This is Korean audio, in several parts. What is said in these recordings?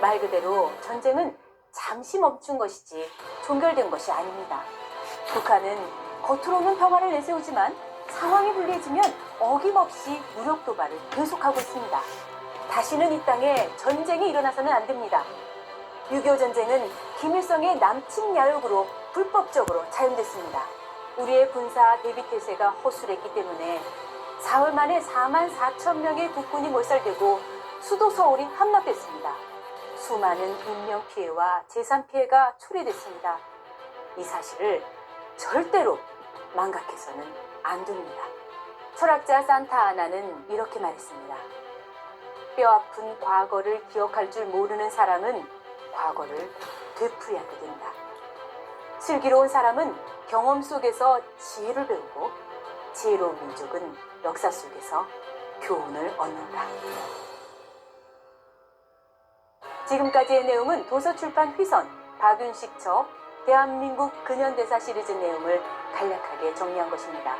말 그대로 전쟁은 잠시 멈춘 것이지 종결된 것이 아닙니다. 북한은 겉으로는 평화를 내세우지만 상황이 불리해지면 어김없이 무력 도발을 계속하고 있습니다. 다시는 이 땅에 전쟁이 일어나서는 안 됩니다. 6.25 전쟁은 김일성의 남친 야욕으로 불법적으로 차용됐습니다. 우리의 군사 대비 태세가 허술했기 때문에 사흘 만에 4만 4천 명의 국군이 몰살되고 수도 서울이 함락됐습니다. 수많은 인명 피해와 재산 피해가 초래됐습니다. 이 사실을 절대로 망각해서는 안 됩니다. 철학자 산타 아나는 이렇게 말했습니다. 뼈 아픈 과거를 기억할 줄 모르는 사람은 과거를 되풀이하게 된다. 슬기로운 사람은 경험 속에서 지혜를 배우고 지혜로운 민족은 역사 속에서 교훈을 얻는다. 지금까지의 내용은 도서출판 휘선 박윤식 저 대한민국 근현대사 시리즈 내용을 간략하게 정리한 것입니다.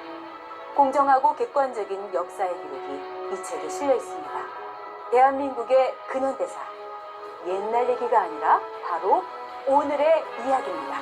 공정하고 객관적인 역사의 기록이 이 책에 실려 있습니다. 대한민국의 근현대사 옛날 얘기가 아니라 바로 오늘의 이야기입니다.